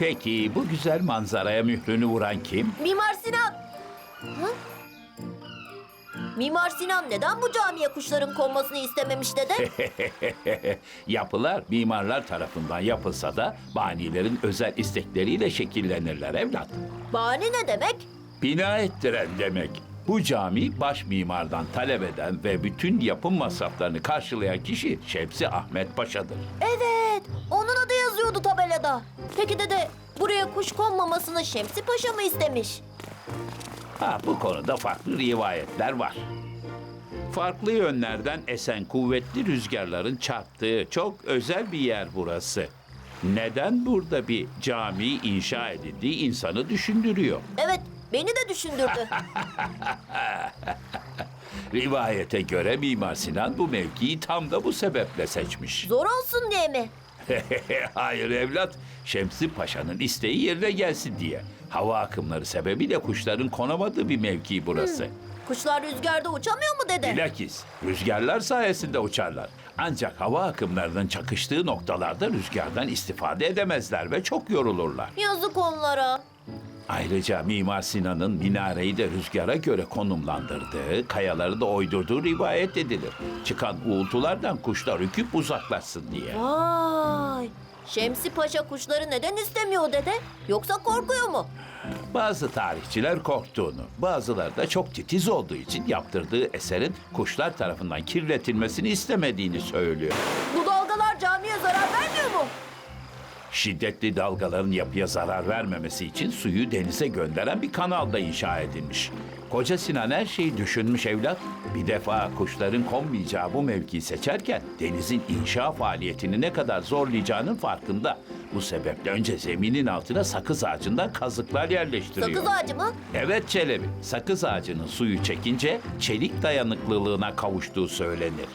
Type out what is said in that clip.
Peki bu güzel manzaraya mührünü vuran kim? Mimar Sinan. Hı? Mimar Sinan neden bu camiye kuşların konmasını istememiş dede? Yapılar mimarlar tarafından yapılsa da banilerin özel istekleriyle şekillenirler evlat. Bani ne demek? Bina ettiren demek. Bu cami baş mimardan talep eden ve bütün yapım masraflarını karşılayan kişi Şemsi Ahmet Paşa'dır. Evet, onun adı yazıyordu tabelada. Peki dede, buraya kuş konmamasını Şemsi Paşa mı istemiş? Ha bu konuda farklı rivayetler var. Farklı yönlerden esen kuvvetli rüzgarların çarptığı çok özel bir yer burası. Neden burada bir cami inşa edildiği insanı düşündürüyor. Evet, beni de düşündürdü. Rivayete göre Mimar Sinan bu mevkiyi tam da bu sebeple seçmiş. Zor olsun diye mi? Hayır evlat, Şemsi Paşa'nın isteği yerine gelsin diye. Hava akımları sebebiyle kuşların konamadığı bir mevki burası. Kuşlar rüzgarda uçamıyor mu dede? Bilakis rüzgarlar sayesinde uçarlar. Ancak hava akımlarının çakıştığı noktalarda rüzgardan istifade edemezler ve çok yorulurlar. Yazık onlara. Ayrıca Mimar Sinan'ın minareyi de rüzgara göre konumlandırdığı, kayaları da oydurduğu rivayet edilir. Çıkan uğultulardan kuşlar ürküp uzaklaşsın diye. Vay! Şemsi Paşa kuşları neden istemiyor dede? Yoksa korkuyor mu? Bazı tarihçiler korktuğunu, bazıları da çok titiz olduğu için yaptırdığı eserin kuşlar tarafından kirletilmesini istemediğini söylüyor. Bu dalgalar camiye zarar vermiyor mu? Şiddetli dalgaların yapıya zarar vermemesi için suyu denize gönderen bir kanal da inşa edilmiş. Koca Sinan her şeyi düşünmüş evlat. Bir defa kuşların konmayacağı bu mevkiyi seçerken denizin inşa faaliyetini ne kadar zorlayacağının farkında. Bu sebeple önce zeminin altına sakız ağacından kazıklar yerleştiriyor. Sakız ağacı mı? Evet Çelebi, sakız ağacının suyu çekince çelik dayanıklılığına kavuştuğu söylenir.